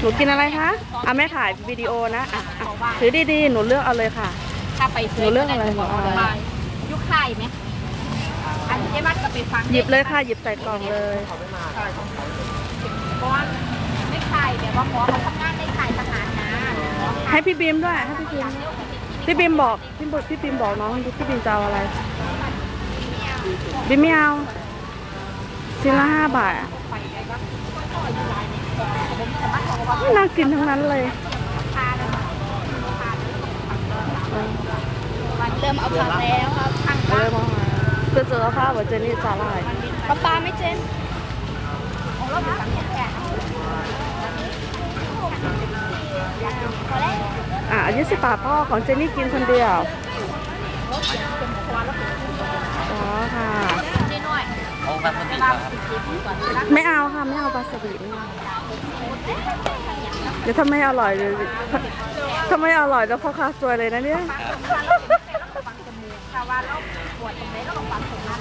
หนูกินอะไรคะอะแม่ถ่ายวิดีโอนะอะอะถือดีๆ หนูเลือกเอาเลยค่ะ ถ้าไปหนูเลือกอะไรหนูเอาอะไร ยุคไข่ไหมอันนี้เจ๊มัดก็ไปฟังหยิบเลยค่ะ หยิบใส่กล่องเลย เพราะว่าไม่ไข่แบบว่าหมอเขาทำงานในไข่ทหารนะให้พี่บีมด้วย ให้พี่บีม พี่บีมบอก พี่บอกพี่บีมบอกน้องดิพี่บีมจะเอาอะไร บีมไม่เอาชิ้นละห้าบาทอะ น่ากินทั้งนั้นเลยเริ่มเอาผักแล้วครับอังเริ่มมาเพื่อเจอภาพว่าเจนนี่สาหร่ายปลาปลาไม่เจนของเราเป็นสังเกตแก่พอแล้วอะยี่สิบบาทพ่อของเจนนี่กินคนเดียวอ๋อค่ะนิดหน่อยเอาแบบมันดีกว่าครับไม่เอาค่ะ ไม่เอาปลาสลิดไม่เอาเดี๋ยวถ้าไม่อร่อยเดี๋ยวถ้าไม่อร่อยแล้วพ่อค้าซวยเลยนะเนี่ย ว่าเราปวดตรงไหนเราก็ฟังตรงนั้น